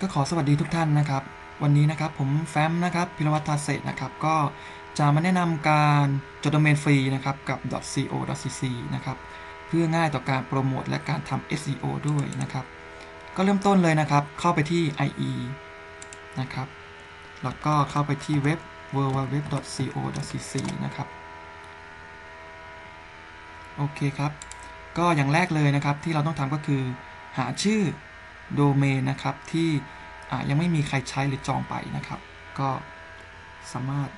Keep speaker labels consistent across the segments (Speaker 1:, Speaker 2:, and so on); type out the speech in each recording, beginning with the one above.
Speaker 1: ก็ขอสวัสดีทุกท่านนะครับ วันนี้นะครับผมแฟ้มนะครับพิรวัตรทาเศษนะครับ ก็จะมาแนะนำการจดโดเมนฟรีนะครับกับ .co.cc นะครับเพื่อง่ายต่อการโปรโมทและการทำ SEO ด้วยนะครับ ก็เริ่มต้นเลยนะครับ เข้าไปที่ IE นะครับ แล้วก็เข้าไปที่เว็บ www.co.cc นะครับ โอเคครับ ก็อย่างแรกเลยนะครับที่เราต้องทำก็คือ หาชื่อ โดเมนนะครับที่ยังไม่มีใครใช้หรือจองไปนะครับ ก็สามารถ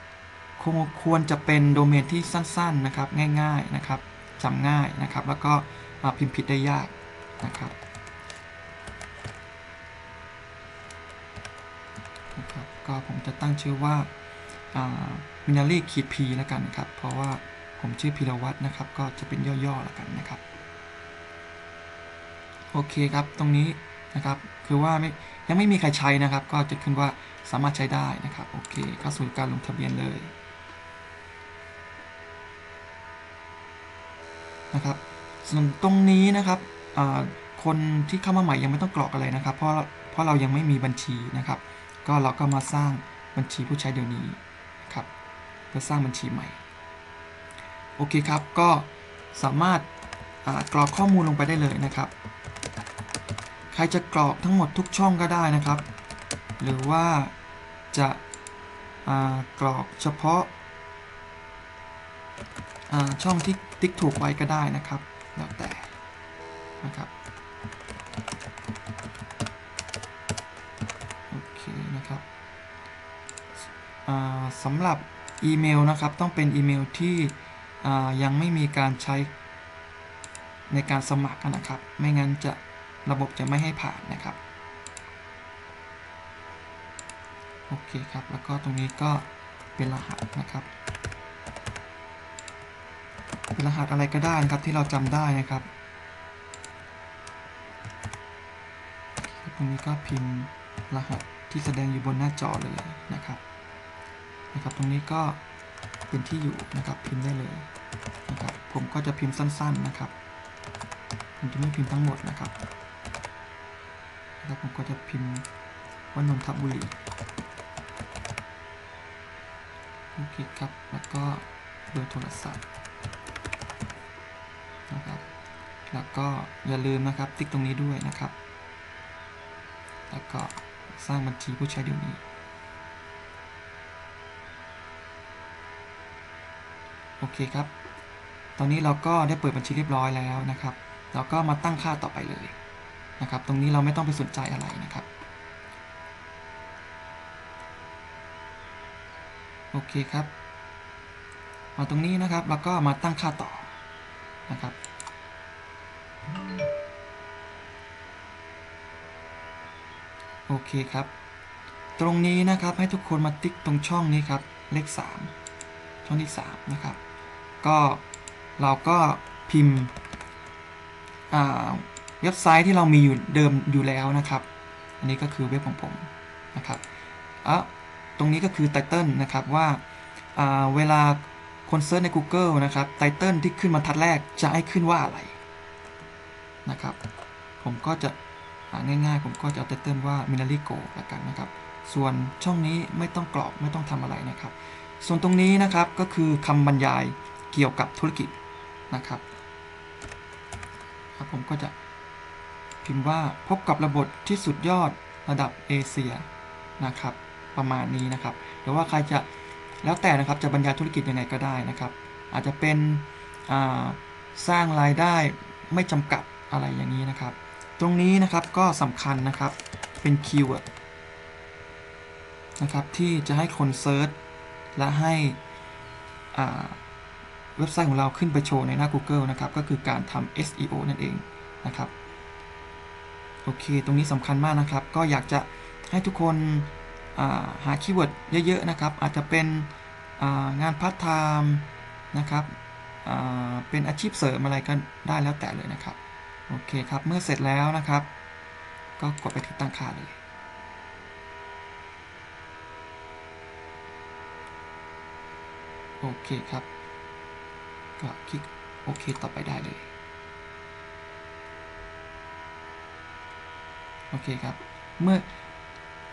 Speaker 1: ควรจะเป็นโดเมนที่สั้นๆนะครับ ง่ายๆนะครับจำง่ายนะครับ แล้วก็พิมพ์ผิดได้ยากนะครับนะครับก็ผมจะตั้งชื่อว่ามินารีขีดพีแล้วกันครับ เพราะว่าผมชื่อพิรวัตรนะครับ ก็จะเป็นย่อๆแล้วกันนะครับ โอเคครับ ตรงนี้ นะครับ คือว่าไม่ยังไม่มีใครใช้นะครับ ก็จะขึ้นว่าสามารถใช้ได้นะครับ โอเคเข้าสู่การลงทะเบียนเลยนะครับ ส่วนตรงนี้นะครับคนที่เข้ามาใหม่ยังไม่ต้องกรอกอะไรนะครับ เพราะเพราะเรายังไม่มีบัญชีนะครับ ก็เราก็มาสร้างบัญชีผู้ใช้เดี๋ยวนี้ครับเพื่อสร้างบัญชีใหม่ โอเคครับ ก็สามารถกรอกข้อมูลลงไปได้เลยนะครับ ใครจะกรอกทั้งหมดทุกช่องก็ได้นะครับ หรือว่าจะกรอกเฉพาะช่องที่ติ๊กถูกไว้ก็ได้นะครับ แล้วแต่นะครับโอเคนะครับสำหรับอีเมลนะครับต้องเป็นอีเมลที่ยังไม่มีการใช้ในการสมัครนะครับ ไม่งั้นจะ ระบบจะไม่ให้ผ่านนะครับ โอเคครับ แล้วก็ตรงนี้ก็เป็นรหัสนะครับ เป็นรหัสอะไรก็ได้นะครับที่เราจำได้นะครับ ตรงนี้ก็พิมพ์รหัสที่แสดงอยู่บนหน้าจอเลยนะครับนะครับ ตรงนี้ก็เป็นที่อยู่นะครับพิมพ์ได้เลยนะครับ ผมก็จะพิมพ์สั้น ๆนะครับผมจะไม่พิมพ์ทั้งหมดนะครับ แล้วผมก็จะพิมพ์ว่านนทบุรีโอเคครับ แล้วก็เบอร์โทรศัพท์นะครับ แล้วก็อย่าลืมนะครับ ติ๊กตรงนี้ด้วยนะครับ แล้วก็สร้างบัญชีผู้ใช้เดี๋ยวนี้โอเคครับ ตอนนี้เราก็ได้เปิดบัญชีเรียบร้อยแล้วนะครับ เราก็มาตั้งค่าต่อไปเลย นะครับ ตรงนี้เราไม่ต้องไปสนใจอะไรนะครับ โอเคครับ มาตรงนี้นะครับ แล้วก็มาตั้งค่าต่อนะครับ โอเคครับ ตรงนี้นะครับให้ทุกคนมาติ๊กตรงช่องนี้ครับ เลข 3 ช่องที่ 3 นะครับ ก็เราก็พิมพ์ เว็บไซต์ที่เรามีอยู่เดิมอยู่แล้วนะครับ อันนี้ก็คือเว็บของผมนะครับอะตรงนี้ก็คือไตเติลนะครับว่าเวลาคนเซิร์ชใน Google นะครับไตเติลที่ขึ้นมาทัดแรกจะให้ขึ้นว่าอะไรนะครับ ผมก็จะง่ายๆ ผมก็จะเอาไตเติลว่า Minary Go ละกันนะครับ ส่วนช่องนี้ไม่ต้องกรอกไม่ต้องทำอะไรนะครับ ส่วนตรงนี้นะครับก็คือคำบรรยายเกี่ยวกับธุรกิจนะครับผมก็จะ พิมพ์ว่าพบกับระบบที่สุดยอดระดับเอเชียนะครับ ประมาณนี้นะครับหรือว่าใครจะแล้วแต่นะครับจะบรรยายธุรกิจยังไงก็ได้นะครับ อาจจะเป็นสร้างรายได้ไม่จำกัดอะไรอย่างนี้นะครับ ตรงนี้นะครับก็สำคัญนะครับเป็นคีย์เวิร์ดนะครับที่จะให้คนเซิร์ชและให้เว็บไซต์ของเราขึ้นไปโชว์ในหน้า Google นะครับ ก็คือการทำ SEO นั่นเองนะครับ โอเค ตรงนี้สำคัญมากนะครับ ก็อยากจะให้ทุกคนหาคีย์เวิร์ดเยอะๆนะครับ อาจจะเป็นงานพาร์ทไทม์นะครับเป็นอาชีพเสริมอะไรก็ได้แล้วแต่เลยนะครับ โอเคครับ เมื่อเสร็จแล้วนะครับ ก็กดไปที่ตั้งค่าเลย โอเคครับ ก็คลิกโอเคต่อไปได้เลย อเคครับ เมื่อ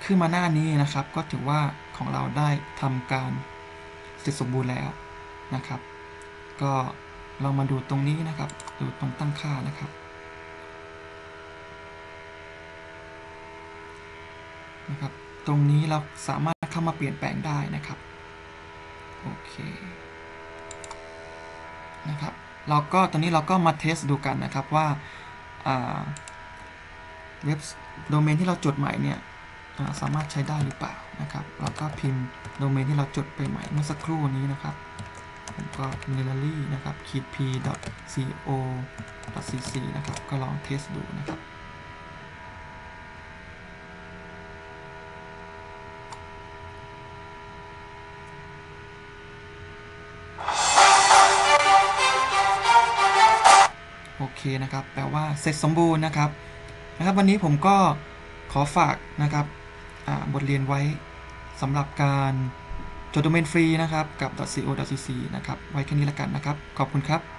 Speaker 1: ขึ้นมาหน้านี้นะครับ ก็ถือว่าของเราได้ทำการเสร็จสมบูรณ์แล้วนะครับ ก็เรามาดูตรงนี้นะครับ ดูตรงตั้งค่านะครับนะครับ ตรงนี้เราสามารถเข้ามาเปลี่ยนแปลงได้นะครับ โอเคนะครับ เราก็ตอนนี้เราก็มาเทสดูกันนะครับว่าเว็บ โดเมนที่เราจดใหม่เนี่ยสามารถใช้ได้หรือเปล่านะครับเราก็พิมพ์โดเมนที่เราจดไปใหม่เมื่อสักครู่นี้นะครับผมก็ n e l l y นะครับ p co cc นะครับ ก็ลองเทสดูนะครับโอเคนะครับ แปลว่าเสร็จสมบูรณ์นะครับ นะครับวันนี้ผมก็ขอฝากนะครับบทเรียนไว้สำหรับการจดโดเมนฟรีนะครับกับ .co.cc นะครับไว้แค่นี้ละกันนะครับ ขอบคุณครับ